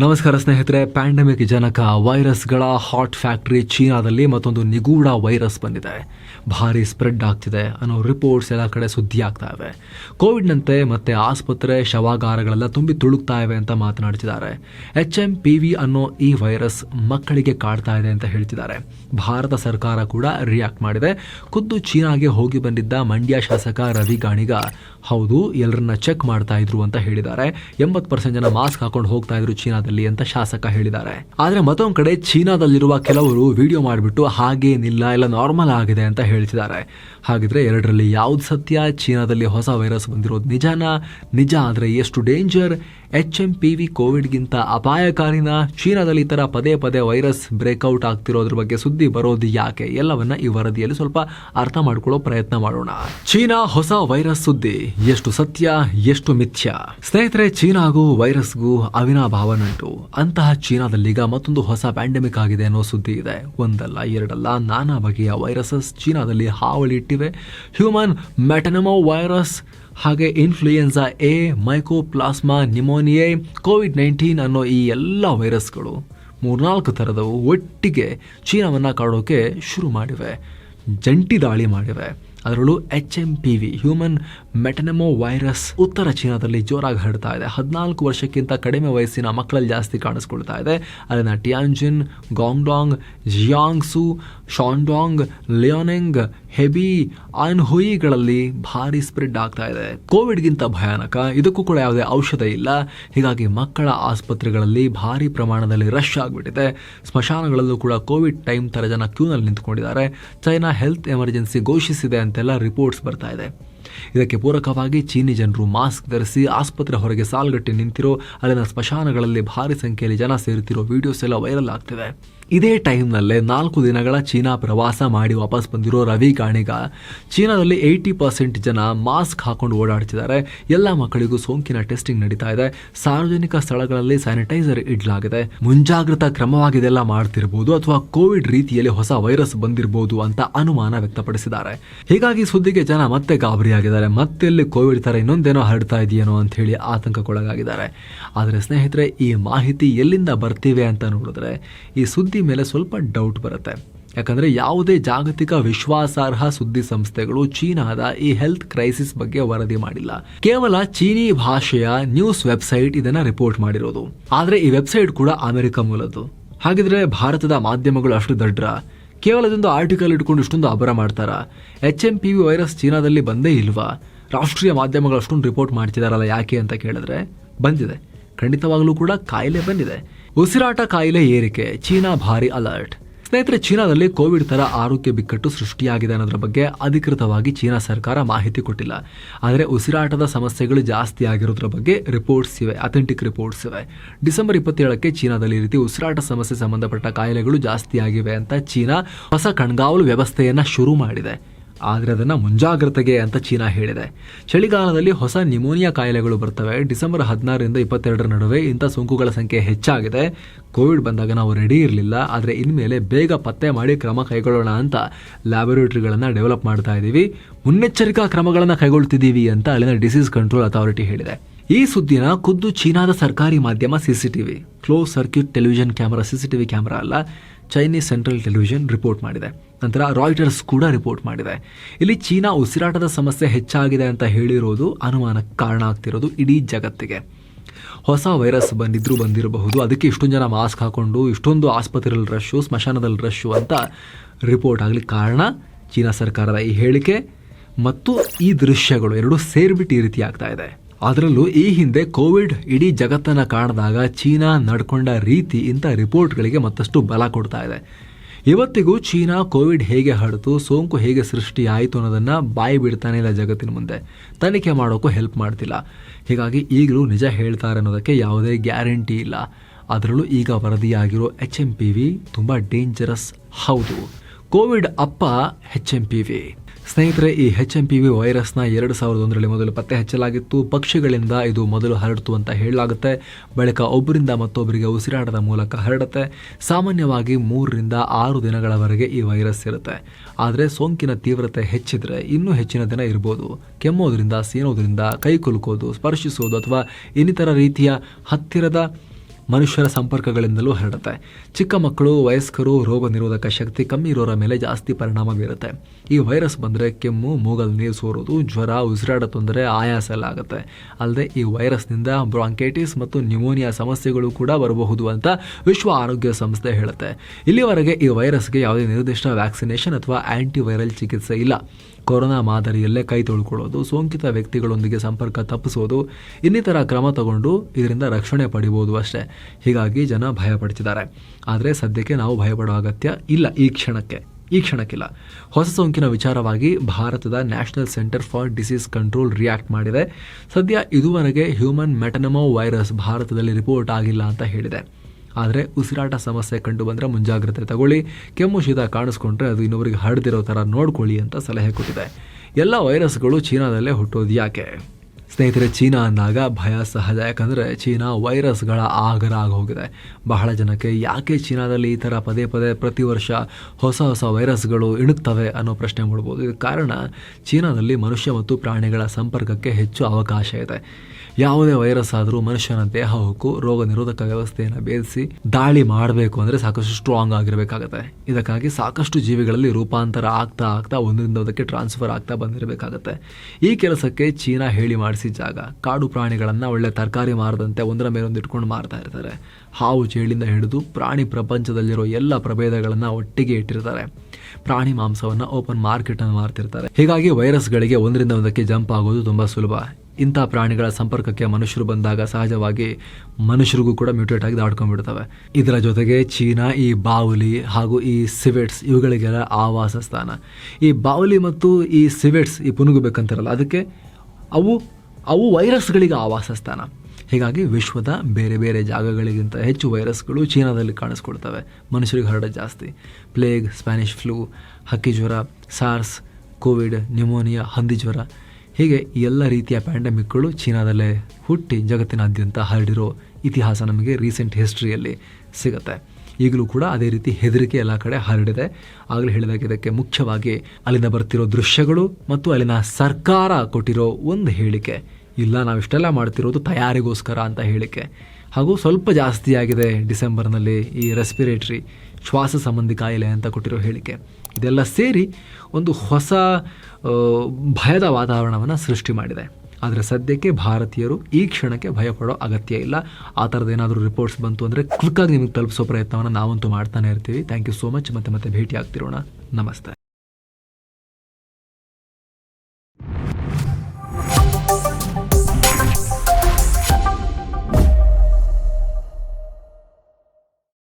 ನಮಸ್ಕಾರ ಸ್ನೇಹಿತರೆ ಪ್ಯಾಂಡಮಿಕ್ ಜನಕ ವೈರಸ್ಗಳ ಹಾಟ್ ಫ್ಯಾಕ್ಟರಿ ಚೀನಾದಲ್ಲಿ ಮತ್ತೊಂದು ನಿಗೂಢ ವೈರಸ್ ಬಂದಿದೆ. ಭಾರಿ ಸ್ಪ್ರೆಡ್ ಆಗ್ತಿದೆ ಅನ್ನೋ ರಿಪೋರ್ಟ್ಸ್ ಎಲ್ಲ ಕಡೆ ಸುದ್ದಿ ಆಗ್ತಾ ಇವೆ. ಕೋವಿಡ್ನಂತೆ ಮತ್ತೆ ಆಸ್ಪತ್ರೆ, ಶವಾಗಾರಗಳೆಲ್ಲ ತುಂಬಿ ತುಳುಕ್ತಾ ಇವೆ ಅಂತ ಮಾತನಾಡ್ತಿದ್ದಾರೆ ಎಚ್ ಎಂ ಪಿ ವಿ ಅನ್ನೋ ಈ ವೈರಸ್ ಮಕ್ಕಳಿಗೆ ಕಾಡ್ತಾ ಇದೆ ಅಂತ ಹೇಳ್ತಿದ್ದಾರೆ. ಭಾರತ ಸರ್ಕಾರ ಕೂಡ ರಿಯಾಕ್ಟ್ ಮಾಡಿದೆ. ಖುದ್ದು ಚೀನಾಗೆ ಹೋಗಿ ಬಂದಿದ್ದ ಮಂಡ್ಯ ಶಾಸಕ ರವಿ ಗಾಣಿಗ ಹೌದು ಎಲ್ಲರನ್ನ ಚೆಕ್ ಮಾಡ್ತಾ ಇದ್ರು ಅಂತ ಹೇಳಿದ್ದಾರೆ. ಎಂಬತ್ತು ಪರ್ಸೆಂಟ್ ಜನ ಮಾಸ್ಕ್ ಹಾಕೊಂಡು ಹೋಗ್ತಾ ಇದ್ರು ಚೀನಾದಲ್ಲಿ ಅಂತ ಶಾಸಕ ಹೇಳಿದ್ದಾರೆ. ಆದ್ರೆ ಮತ್ತೊಂದ್ ಕಡೆ ಚೀನಾದಲ್ಲಿರುವ ಕೆಲವರು ವಿಡಿಯೋ ಮಾಡಿಬಿಟ್ಟು ಹಾಗೇನಿಲ್ಲ, ಎಲ್ಲ ನಾರ್ಮಲ್ ಆಗಿದೆ ಅಂತ ಹೇಳ್ತಿದ್ದಾರೆ. ಹಾಗಿದ್ರೆ ಎರಡರಲ್ಲಿ ಯಾವ್ದು ಸತ್ಯ? ಚೀನಾದಲ್ಲಿ ಹೊಸ ವೈರಸ್ ಬಂದಿರೋದು ನಿಜಾನ? ನಿಜ ಆದ್ರೆ ಎಷ್ಟು danger? H M P V ಕೋವಿಡ್ಗಿಂತ ಅಪಾಯಕಾರಿನ ಚೀನಾದಲ್ಲಿ ಈ ಪದೇ ಪದೇ ವೈರಸ್ ಬ್ರೇಕ್ಔಟ್ ಆಗ್ತಿರೋದ್ರ ಬಗ್ಗೆ ಸುದ್ದಿ ಬರೋದು ಯಾಕೆ? ಎಲ್ಲವನ್ನ ಈ ವರದಿಯಲ್ಲಿ ಸ್ವಲ್ಪ ಅರ್ಥ ಮಾಡ್ಕೊಳ್ಳೋ ಪ್ರಯತ್ನ ಮಾಡೋಣ. ಚೀನಾ ಹೊಸ ವೈರಸ್ ಸುದ್ದಿ. ಎಷ್ಟು ಸತ್ಯ, ಎಷ್ಟು ಮಿಥ್ಯ? ಸ್ನೇಹಿತರೆ ಚೀನಾಗೂ ವೈರಸ್ಗೂ ಅವಿನಾಭಾವ ನಂಟು ಅಂತಹ ಚೀನಾದಲ್ಲೀಗ ಮತ್ತೊಂದು ಹೊಸ ಪ್ಯಾಂಡಮಿಕ್ ಆಗಿದೆ ಅನ್ನೋ ಸುದ್ದಿ ಇದೆ. ಒಂದಲ್ಲ, ಎರಡಲ್ಲ, ನಾನಾ ಬಗೆಯ ವೈರಸಸ್ ಚೀನಾದಲ್ಲಿ ಹಾವಳಿ ಇಟ್ಟಿವೆ. ಹ್ಯೂಮನ್ ಮೆಟನಮೋ ವೈರಸ್ ಹಾಗೆ influenza A mycoplasma pneumonia COVID nineteen ಅನ್ನೋ ಈ ಎಲ್ಲ ವೈರಸ್ಗಳು ಮೂರ್ನಾಲ್ಕು ಥರದವು ಒಟ್ಟಿಗೆ ಚೀನಾವನ್ನು ಕಾಡೋಕೆ ಶುರು ಮಾಡಿವೆ, ಜಂಟಿ ದಾಳಿ ಮಾಡಿವೆ. ಅದರಲ್ಲೂ H M P V human metapneumovirus ಉತ್ತರ ಚೀನಾದಲ್ಲಿ ಜೋರಾಗಿ ಹರಡ್ತಾ ಇದೆ. ಹದಿನಾಲ್ಕು ವರ್ಷಕ್ಕಿಂತ ಕಡಿಮೆ ವಯಸ್ಸಿನ ಮಕ್ಕಳಲ್ಲಿ ಜಾಸ್ತಿ ಕಾಣಿಸ್ಕೊಳ್ತಾ ಇದೆ. ಅಲ್ಲಿನ ಟಿಯಾನ್ಜಿನ್ ಗಾಂಗ್ಡಾಂಗ್ ಜಿಯಾಂಗ್ಸು ಶಾಂಡಾಂಗ್ ಲಿಯೋನೆಂಗ್ ಹೆಬಿ ಅನ್ಹುಯಿಗಳಲ್ಲಿ ಭಾರಿ ಸ್ಪ್ರೆಡ್ ಆಗ್ತಾ ಇದೆ. ಕೋವಿಡ್ಗಿಂತ ಭಯಾನಕ. ಇದಕ್ಕೂ ಕೂಡ ಯಾವುದೇ ಔಷಧ ಇಲ್ಲ. ಹೀಗಾಗಿ ಮಕ್ಕಳ ಆಸ್ಪತ್ರೆಗಳಲ್ಲಿ ಭಾರಿ ಪ್ರಮಾಣದಲ್ಲಿ ರಶ್ ಆಗಿಬಿಟ್ಟಿದೆ. ಸ್ಮಶಾನಗಳಲ್ಲೂ ಕೂಡ ಕೋವಿಡ್ ಟೈಮ್ ಥರ ಜನ ಕ್ಯೂನಲ್ಲಿ ನಿಂತ್ಕೊಂಡಿದ್ದಾರೆ. ಚೈನಾ ಹೆಲ್ತ್ ಎಮರ್ಜೆನ್ಸಿ ಘೋಷಿಸಿದೆ ಅಂತೆಲ್ಲ ರಿಪೋರ್ಟ್ಸ್ ಬರ್ತಾ ಇದೆ. ಇದಕ್ಕೆ ಪೂರಕವಾಗಿ ಚೀನಿ ಜನರು ಮಾಸ್ಕ್ ಧರಿಸಿ ಆಸ್ಪತ್ರೆ ಹೊರಗೆ ಸಾಲ್ಗಟ್ಟಿ ನಿಂತಿರೋ, ಅಲ್ಲಿನ ಸ್ಮಶಾನಗಳಲ್ಲಿ ಭಾರಿ ಸಂಖ್ಯೆಯಲ್ಲಿ ಜನ ಸೇರುತ್ತಿರೋ ವಿಡಿಯೋಸ್ ಎಲ್ಲ ವೈರಲ್ ಆಗ್ತಿವೆ ಇದೇ ಟೈಮ್ನಲ್ಲೇ ನಾಲ್ಕು ದಿನಗಳ ಚೀನಾ ಪ್ರವಾಸ ಮಾಡಿ ವಾಪಸ್ ಬಂದಿರೋ ರವಿ ಕಾಣಿಗ. ಚೀನಾದಲ್ಲಿ ಏಯ್ಟಿ ಪರ್ಸೆಂಟ್ ಜನ ಮಾಸ್ಕ್ ಹಾಕೊಂಡು ಓಡಾಡ್ತಿದ್ದಾರೆ. ಎಲ್ಲ ಮಕ್ಕಳಿಗೂ ಸೋಂಕಿನ ಟೆಸ್ಟಿಂಗ್ ನಡೀತಾ ಇದೆ. ಸಾರ್ವಜನಿಕ ಸ್ಥಳಗಳಲ್ಲಿ ಸ್ಯಾನಿಟೈಸರ್ ಇಡಲಾಗಿದೆ. ಮುಂಜಾಗ್ರತಾ ಕ್ರಮವಾಗಿದೆಲ್ಲ ಮಾಡ್ತಿರ್ಬೋದು ಅಥವಾ ಕೋವಿಡ್ ರೀತಿಯಲ್ಲಿ ಹೊಸ ವೈರಸ್ ಬಂದಿರಬಹುದು ಅಂತ ಅನುಮಾನ ವ್ಯಕ್ತಪಡಿಸಿದ್ದಾರೆ. ಹೀಗಾಗಿ ಸುದ್ದಿಗೆ ಜನ ಮತ್ತೆ ಗಾಬರಿಯಾಗಿದ್ದಾರೆ. ಮತ್ತೆ ಇಲ್ಲಿ ಕೋವಿಡ್ ತರ ಇನ್ನೊಂದೇನೋ ಹರಡ್ತಾ ಇದೆಯೇನೋ ಅಂತ ಹೇಳಿ ಆತಂಕಕ್ಕೊಳಗಾಗಿದ್ದಾರೆ. ಆದರೆ ಸ್ನೇಹಿತರೆ, ಈ ಮಾಹಿತಿ ಎಲ್ಲಿಂದ ಬರ್ತೀವಿ ಅಂತ ನೋಡಿದ್ರೆ, ಈ ಸುದ್ದಿ ಮೇಲೆ ಸ್ವಲ್ಪ ಡೌಟ್ ಬರುತ್ತೆ. ಯಾಕಂದ್ರೆ ಯಾವುದೇ ಜಾಗತಿಕ ವಿಶ್ವಾಸಾರ್ಹ ಸುದ್ದಿ ಸಂಸ್ಥೆಗಳು ಚೀನಾದ ಈ ಹೆಲ್ತ್ ಕ್ರೈಸಿಸ್ ಬಗ್ಗೆ ವರದಿ ಮಾಡಿಲ್ಲ. ಕೇವಲ ಚೀನಿ ಭಾಷೆಯ ನ್ಯೂಸ್ ವೆಬ್ಸೈಟ್ ಇದನ್ನ ರಿಪೋರ್ಟ್ ಮಾಡಿರೋದು. ಆದ್ರೆ ಈ ವೆಬ್ಸೈಟ್ ಕೂಡ ಅಮೆರಿಕ ಮೂಲದ್ದು. ಹಾಗಿದ್ರೆ ಭಾರತದ ಮಾಧ್ಯಮಗಳು ಅಷ್ಟು ದಡ್ರ. ಕೇವಲ ಇದೊಂದು ಆರ್ಟಿಕಲ್ ಇಟ್ಕೊಂಡು ಇಷ್ಟೊಂದು ಅಬರ ಮಾಡ್ತಾರ. H M P V virus ಚೀನಾದಲ್ಲಿ ಬಂದೇ ಇಲ್ವಾ? ರಾಷ್ಟ್ರೀಯ ಮಾಧ್ಯಮಗಳು ಅಷ್ಟೊಂದು ರಿಪೋರ್ಟ್ ಮಾಡ್ತಿದಾರಲ್ಲ ಯಾಕೆ ಅಂತ ಕೇಳಿದ್ರೆ ಬಂದಿದೆ. ಖಂಡಿತವಾಗ್ಲೂ ಕೂಡ ಕಾಯಿಲೆ ಬಂದಿದೆ. ಉಸಿರಾಟ ಕಾಯಿಲೆ ಏರಿಕೆ, ಚೀನಾ ಭಾರಿ ಅಲರ್ಟ್. ಸ್ನೇಹಿತರೆ, ಚೀನಾದಲ್ಲಿ ಕೋವಿಡ್ ತರ ಆರೋಗ್ಯ ಬಿಕ್ಕಟ್ಟು ಸೃಷ್ಟಿಯಾಗಿದೆ ಅನ್ನೋದ್ರ ಬಗ್ಗೆ ಅಧಿಕೃತವಾಗಿ ಚೀನಾ ಸರ್ಕಾರ ಮಾಹಿತಿ ಕೊಟ್ಟಿಲ್ಲ. ಆದರೆ ಉಸಿರಾಟದ ಸಮಸ್ಯೆಗಳು ಜಾಸ್ತಿ ಆಗಿರೋದ್ರ ಬಗ್ಗೆ ರಿಪೋರ್ಟ್ಸ್ ಇವೆ, ಅಥೆಂಟಿಕ್ ರಿಪೋರ್ಟ್ಸ್ ಇವೆ. ಡಿಸೆಂಬರ್ ಇಪ್ಪತ್ತೇಳಕ್ಕೆ ಚೀನಾದಲ್ಲಿ ಈ ರೀತಿ ಉಸಿರಾಟ ಸಮಸ್ಯೆ ಸಂಬಂಧಪಟ್ಟ ಕಾಯಿಲೆಗಳು ಜಾಸ್ತಿ ಆಗಿವೆ ಅಂತ ಚೀನಾ ಹೊಸ ಕಣ್ಗಾವಲು ವ್ಯವಸ್ಥೆಯನ್ನು ಶುರು ಮಾಡಿದೆ. ಆದರೆ ಅದನ್ನು ಮುಂಜಾಗ್ರತೆಗೆ ಅಂತ ಚೀನಾ ಹೇಳಿದೆ. ಚಳಿಗಾಲದಲ್ಲಿ ಹೊಸ ನ್ಯುಮೋನಿಯಾ ಕಾಯಿಲೆಗಳು ಬರ್ತವೆ. ಡಿಸೆಂಬರ್ ಹದಿನಾರರಿಂದ ಇಪ್ಪತ್ತೆರಡರ ನಡುವೆ ಇಂಥ ಸೋಂಕುಗಳ ಸಂಖ್ಯೆ ಹೆಚ್ಚಾಗಿದೆ. ಕೋವಿಡ್ ಬಂದಾಗ ನಾವು ರೆಡಿ ಇರಲಿಲ್ಲ, ಆದರೆ ಇನ್ಮೇಲೆ ಬೇಗ ಪತ್ತೆ ಮಾಡಿ ಕ್ರಮ ಕೈಗೊಳ್ಳೋಣ ಅಂತ ಲ್ಯಾಬೊರೇಟರಿಗಳನ್ನು ಡೆವಲಪ್ ಮಾಡ್ತಾ ಇದ್ದೀವಿ ಮುನ್ನೆಚ್ಚರಿಕಾ ಕ್ರಮಗಳನ್ನು ಕೈಗೊಳ್ತಿದ್ದೀವಿ ಅಂತ ಅಲ್ಲಿನ ಡಿಸೀಸ್ ಕಂಟ್ರೋಲ್ ಅಥಾರಿಟಿ ಹೇಳಿದೆ. ಈ ಸುದ್ದಿನ ಖುದ್ದು ಚೀನಾದ ಸರ್ಕಾರಿ ಮಾಧ್ಯಮ CCTV. Closed circuit television camera, CCTV camera ಅಲ್ಲ ಚೈನೀಸ್ ಸೆಂಟ್ರಲ್ ಟೆಲಿವಿಷನ್ ರಿಪೋರ್ಟ್ ಮಾಡಿದೆ. ನಂತರ ರಾಯ್ಟರ್ಸ್ ಕೂಡ ರಿಪೋರ್ಟ್ ಮಾಡಿದೆ. ಇಲ್ಲಿ ಚೀನಾ ಉಸಿರಾಟದ ಸಮಸ್ಯೆ ಹೆಚ್ಚಾಗಿದೆ ಅಂತ ಹೇಳಿರೋದು ಅನುಮಾನಕ್ಕೆ ಕಾರಣ ಆಗ್ತಿರೋದು ಇಡೀ ಜಗತ್ತಿಗೆ. ಹೊಸ ವೈರಸ್ ಬಂದಿದ್ರು ಬಂದಿರಬಹುದು. ಅದಕ್ಕೆ ಇಷ್ಟೊಂದು ಜನ ಮಾಸ್ಕ್ ಹಾಕೊಂಡು, ಇಷ್ಟೊಂದು ಆಸ್ಪತ್ರೆಯಲ್ಲಿ ರಶ್ಶು ಸ್ಮಶಾನದಲ್ಲಿ ರಶ್ಶು ಅಂತ ರಿಪೋರ್ಟ್ ಆಗಲಿ ಕಾರಣ ಚೀನಾ ಸರ್ಕಾರದ ಈ ಹೇಳಿಕೆ. ಮತ್ತು ಈ ದೃಶ್ಯಗಳು ಎರಡೂ ಸೇರಿಬಿಟ್ಟು ಈ ರೀತಿ ಆಗ್ತಾ ಇದೆ. ಅದರಲ್ಲೂ ಈ ಹಿಂದೆ ಕೋವಿಡ್ ಇಡೀ ಜಗತ್ತನ್ನ ಕಾಣದಾಗ ಚೀನಾ ನಡ್ಕೊಂಡ ರೀತಿ ಇಂಥ ರಿಪೋರ್ಟ್ಗಳಿಗೆ ಮತ್ತಷ್ಟು ಬಲ ಕೊಡ್ತಾ ಇದೆ. ಇವತ್ತಿಗೂ ಚೀನಾ ಕೋವಿಡ್ ಹೇಗೆ ಹರಡಿತು, ಸೋಂಕು ಹೇಗೆ ಸೃಷ್ಟಿ ಆಯಿತು ಅನ್ನೋದನ್ನ ಬಾಯಿ ಬಿಡ್ತಾನೆ ಇಲ್ಲ ಜಗತ್ತಿನ ಮುಂದೆ. ತನಿಖೆ ಮಾಡೋಕ್ಕೂ ಹೆಲ್ಪ್ ಮಾಡ್ತಿಲ್ಲ. ಹೀಗಾಗಿ ಈಗಲೂ ನಿಜ ಹೇಳ್ತಾರೆ ಅನ್ನೋದಕ್ಕೆ ಯಾವುದೇ ಗ್ಯಾರಂಟಿ ಇಲ್ಲ. ಅದರಲ್ಲೂ ಈಗ ವರದಿಯಾಗಿರೋ ಎಚ್ ಎಂ ಪಿ ವಿ ತುಂಬ ಡೇಂಜರಸ್ ಹೌದು. ಕೋವಿಡ್ ಅಪ್ಪ ಎಚ್ ಎಂ ಪಿ ವಿ. ಸ್ನೇಹಿತರೆ, ಈ ಎಚ್ ಎಂ ಪಿ ವಿ ವೈರಸ್ನ ಎರಡು ಸಾವಿರದ ಒಂದರಲ್ಲಿ ಮೊದಲು ಪತ್ತೆ ಹಚ್ಚಲಾಗಿತ್ತು. ಪಕ್ಷಿಗಳಿಂದ ಇದು ಮೊದಲು ಹರಡಿತು ಅಂತ ಹೇಳಲಾಗುತ್ತೆ. ಬಳಿಕ ಒಬ್ಬರಿಂದ ಮತ್ತೊಬ್ಬರಿಗೆ ಉಸಿರಾಟದ ಮೂಲಕ ಹರಡುತ್ತೆ. ಸಾಮಾನ್ಯವಾಗಿ ಮೂರರಿಂದ ಆರು ದಿನಗಳವರೆಗೆ ಈ ವೈರಸ್ ಇರುತ್ತೆ. ಆದರೆ ಸೋಂಕಿನ ತೀವ್ರತೆ ಹೆಚ್ಚಿದ್ರೆ ಇನ್ನೂ ಹೆಚ್ಚಿನ ದಿನ ಇರ್ಬೋದು. ಕೆಮ್ಮೋದ್ರಿಂದ, ಸೀನೋದ್ರಿಂದ, ಕೈ ಕುಲುಕೋದು, ಸ್ಪರ್ಶಿಸೋದು ಅಥವಾ ಇನ್ನಿತರ ರೀತಿಯ ಹತ್ತಿರದ ಮನುಷ್ಯರ ಸಂಪರ್ಕಗಳಿಂದಲೂ ಹರಡುತ್ತೆ. ಚಿಕ್ಕ ಮಕ್ಕಳು, ವಯಸ್ಕರು ರೋಗ ನಿರೋಧಕ ಶಕ್ತಿ ಕಮ್ಮಿ ಇರೋರ ಮೇಲೆ ಜಾಸ್ತಿ ಪರಿಣಾಮ ಬೀರುತ್ತೆ. ಈ ವೈರಸ್ ಬಂದರೆ ಕೆಮ್ಮು, ಮೂಗಲ್ ನೀರು ಸೋರೋದು, ಜ್ವರ ಉಸಿರಾಡ ತೊಂದರೆ, ಆಯಾಸ ಎಲ್ಲ ಆಗುತ್ತೆ. ಅಲ್ಲದೆ ಈ ವೈರಸ್ನಿಂದ ಬ್ರಾಂಕೈಟಿಸ್ ಮತ್ತು ನ್ಯೂಮೋನಿಯಾ ಸಮಸ್ಯೆಗಳು ಕೂಡ ಬರಬಹುದು ಅಂತ ವಿಶ್ವ ಆರೋಗ್ಯ ಸಂಸ್ಥೆ ಹೇಳುತ್ತೆ. ಇಲ್ಲಿವರೆಗೆ ಈ ವೈರಸ್ಗೆ ಯಾವುದೇ ನಿರ್ದಿಷ್ಟ ವ್ಯಾಕ್ಸಿನೇಷನ್ ಅಥವಾ ಆ್ಯಂಟಿವೈರಲ್ ಚಿಕಿತ್ಸೆ ಇಲ್ಲ. ಕೊರೋನಾ ಮಾದರಿಯಲ್ಲೇ ಕೈ ತೊಳ್ಕೊಳ್ಳೋದು, ಸೋಂಕಿತ ವ್ಯಕ್ತಿಗಳೊಂದಿಗೆ ಸಂಪರ್ಕ ತಪ್ಪಿಸೋದು, ಇನ್ನಿತರ ಕ್ರಮ ತಗೊಂಡು ಇದರಿಂದ ರಕ್ಷಣೆ ಪಡಿಬೋದು ಅಷ್ಟೇ. ಹೀಗಾಗಿ ಜನ ಭಯ ಪಡ್ತಿದ್ದಾರೆ ಆದರೆ ಸದ್ಯಕ್ಕೆ ನಾವು ಭಯಪಡೋ ಅಗತ್ಯ ಇಲ್ಲ ಈ ಕ್ಷಣಕ್ಕೆ. ಈ ಕ್ಷಣಕ್ಕಿಲ್ಲ. ಹೊಸ ಸೋಂಕಿನ ವಿಚಾರವಾಗಿ ಭಾರತದ national centre for disease control react ಮಾಡಿದೆ. ಸದ್ಯ ಇದುವರೆಗೆ ಹ್ಯೂಮನ್ ಮೆಟನಮೋ ವೈರಸ್ ಭಾರತದಲ್ಲಿ ರಿಪೋರ್ಟ್ ಆಗಿಲ್ಲ ಅಂತ ಹೇಳಿದೆ. ಆದರೆ ಉಸಿರಾಟ ಸಮಸ್ಯೆ ಕಂಡು ಬಂದರೆ ಮುಂಜಾಗ್ರತೆ ತಗೊಳ್ಳಿ. ಕೆಮ್ಮು ಶೀತ ಕಾಣಿಸ್ಕೊಂಡ್ರೆ ಅದು ಇನ್ನೊಬ್ಬರಿಗೆ ಹರಡ್ದಿರೋ ಥರ ನೋಡ್ಕೊಳ್ಳಿ ಅಂತ ಸಲಹೆ ಕೊಟ್ಟಿದೆ. ಎಲ್ಲ ವೈರಸ್ಗಳು ಚೀನಾದಲ್ಲೇ ಹುಟ್ಟೋದು ಯಾಕೆ? ಸ್ನೇಹಿತರೆ, ಚೀನಾ ಅಂದಾಗ ಭಯ ಸಹಜ, ಯಾಕಂದರೆ ಚೀನಾ ವೈರಸ್ಗಳ ಆಗರ ಆಗೋಗಿದೆ ಬಹಳ ಜನಕ್ಕೆ ಯಾಕೆ ಚೀನಾದಲ್ಲಿ ಈ ಥರ ಪದೇ ಪದೇ ಪ್ರತಿ ವರ್ಷ ಹೊಸ ಹೊಸ ವೈರಸ್ಗಳು ಇಣುಕ್ತವೆ ಅನ್ನೋ ಪ್ರಶ್ನೆ ಮಾಡ್ಬೋದು. ಇದಕ್ಕೆ ಕಾರಣ ಚೀನಾದಲ್ಲಿ ಮನುಷ್ಯ ಮತ್ತು ಪ್ರಾಣಿಗಳ ಸಂಪರ್ಕಕ್ಕೆ ಹೆಚ್ಚು ಅವಕಾಶ ಇದೆ. ಯಾವುದೇ ವೈರಸ್ ಆದರೂ ಮನುಷ್ಯನ ದೇಹ ಹೊಕ್ಕು ರೋಗ ನಿರೋಧಕ ವ್ಯವಸ್ಥೆಯನ್ನು ಬೇಯಿಸಿ ದಾಳಿ ಮಾಡಬೇಕು ಅಂದರೆ ಸಾಕಷ್ಟು ಸ್ಟ್ರಾಂಗ್ ಆಗಿರಬೇಕಾಗತ್ತೆ. ಇದಕ್ಕಾಗಿ ಸಾಕಷ್ಟು ಜೀವಿಗಳಲ್ಲಿ ರೂಪಾಂತರ ಆಗ್ತಾ ಆಗ್ತಾ ಒಂದರಿಂದ ಒಂದಕ್ಕೆ ಟ್ರಾನ್ಸ್ಫರ್ ಆಗ್ತಾ ಬಂದಿರಬೇಕಾಗತ್ತೆ. ಈ ಕೆಲಸಕ್ಕೆ ಚೀನಾ ಹೇಳಿ ಮಾಡಿಸಿ ಜಾಗ. ಕಾಡು ಪ್ರಾಣಿಗಳನ್ನು ಒಳ್ಳೆ ತರಕಾರಿ ಮಾರದಂತೆ ಒಂದರ ಮೇಲೊಂದು ಇಟ್ಕೊಂಡು ಮಾರ್ತಾ ಇರ್ತಾರೆ. ಹಾವು ಚೇಳಿಂದ ಹಿಡಿದು ಪ್ರಾಣಿ ಪ್ರಪಂಚದಲ್ಲಿರೋ ಎಲ್ಲ ಪ್ರಭೇದಗಳನ್ನು ಒಟ್ಟಿಗೆ ಇಟ್ಟಿರ್ತಾರೆ. ಪ್ರಾಣಿ ಮಾಂಸವನ್ನು ಓಪನ್ ಮಾರ್ಕೆಟನ್ನು ಮಾರ್ತಿರ್ತಾರೆ. ಹೀಗಾಗಿ ವೈರಸ್ಗಳಿಗೆ ಒಂದರಿಂದ ಒಂದಕ್ಕೆ ಜಂಪ್ ಆಗೋದು ತುಂಬ ಸುಲಭ. ಇಂಥ ಪ್ರಾಣಿಗಳ ಸಂಪರ್ಕಕ್ಕೆ ಮನುಷ್ಯರು ಬಂದಾಗ ಸಹಜವಾಗಿ ಮನುಷ್ಯರಿಗೂ ಕೂಡ ಮ್ಯೂಟೇಟ್ ಆಗಿ ದಾಡ್ಕೊಂಡ್ಬಿಡ್ತವೆ. ಇದರ ಜೊತೆಗೆ ಚೀನಾ, ಈ ಬಾವುಲಿ ಹಾಗೂ ಈ ಸಿವೆಟ್ಸ್ ಇವುಗಳಿಗೆಲ್ಲ ಆವಾಸ ಸ್ಥಾನ. ಈ ಬಾವುಲಿ ಮತ್ತು ಈ ಸಿವೆಟ್ಸ್ ಈ ಪುನುಗು ಬೇಕಂತಾರಲ್ಲ ಅದಕ್ಕೆ ಅವು ಅವು ವೈರಸ್ಗಳಿಗೆ ಆವಾಸ ಸ್ಥಾನ. ಹೀಗಾಗಿ ವಿಶ್ವದ ಬೇರೆ ಬೇರೆ ಜಾಗಗಳಿಗಿಂತ ಹೆಚ್ಚು ವೈರಸ್ಗಳು ಚೀನಾದಲ್ಲಿ ಕಾಣಿಸ್ಕೊಳ್ತವೆ. ಮನುಷ್ಯರಿಗೆ ಹರಡ ಜಾಸ್ತಿ. ಪ್ಲೇಗ್, ಸ್ಪ್ಯಾನಿಷ್ ಫ್ಲೂ, ಹಕ್ಕಿ ಜ್ವರ, ಸಾರ್ಸ್, ಕೋವಿಡ್, ನ್ಯೂಮೋನಿಯಾ, ಹಂದಿ ಜ್ವರ ಹೀಗೆ ಎಲ್ಲ ರೀತಿಯ ಪ್ಯಾಂಡಮಿಕ್ಗಳು ಚೀನಾದಲ್ಲೇ ಹುಟ್ಟಿ ಜಗತ್ತಿನಾದ್ಯಂತ ಹರಡಿರೋ ಇತಿಹಾಸ ನಮಗೆ ರೀಸೆಂಟ್ ಹಿಸ್ಟ್ರಿಯಲ್ಲಿ ಸಿಗುತ್ತೆ. ಈಗಲೂ ಕೂಡ ಅದೇ ರೀತಿ ಹೆದರಿಕೆ ಎಲ್ಲ ಕಡೆ ಹರಡಿದೆ. ಆಗಲೇ ಹೇಳಿದಾಗ ಇದಕ್ಕೆ ಮುಖ್ಯವಾಗಿ ಅಲ್ಲಿಂದ ಬರ್ತಿರೋ ದೃಶ್ಯಗಳು ಮತ್ತು ಅಲ್ಲಿನ ಸರ್ಕಾರ ಕೊಟ್ಟಿರೋ ಒಂದು ಹೇಳಿಕೆ. ಇಲ್ಲ ನಾವು ಇಷ್ಟೆಲ್ಲ ಮಾಡ್ತಿರೋದು ತಯಾರಿಗೋಸ್ಕರ ಅಂತ ಹೇಳಿಕೆ. ಹಾಗೂ ಸ್ವಲ್ಪ ಜಾಸ್ತಿ ಆಗಿದೆ ಡಿಸೆಂಬರ್ನಲ್ಲಿ ಈ ರೆಸ್ಪಿರೇಟ್ರಿ ಶ್ವಾಸ ಸಂಬಂಧಿ ಕಾಯಿಲೆ ಅಂತ ಕೊಟ್ಟಿರೋ ಹೇಳಿಕೆ. ಇದೆಲ್ಲ ಸೇರಿ ಒಂದು ಹೊಸ ಭಯದ ವಾತಾವರಣವನ್ನು ಸೃಷ್ಟಿ ಮಾಡಿದೆ. ಆದರೆ ಸದ್ಯಕ್ಕೆ ಭಾರತೀಯರು ಈ ಕ್ಷಣಕ್ಕೆ ಭಯಪಡೋ ಅಗತ್ಯ ಇಲ್ಲ. ಆ ಥರದ ಏನಾದರೂ ರಿಪೋರ್ಟ್ಸ್ ಬಂತು ಅಂದರೆ ಕ್ವಿಕ್ಕಾಗಿ ನಿಮಗೆ ತಲುಪಿಸೋ ಪ್ರಯತ್ನವನ್ನು ನಾವಂತೂ ಮಾಡ್ತಾನೆ ಇರ್ತೀವಿ. ಥ್ಯಾಂಕ್ ಯು ಸೋ ಮಚ್ ಮತ್ತೆ ಮತ್ತೆ ಭೇಟಿ ಆಗ್ತಿರೋಣ ನಮಸ್ತೆ.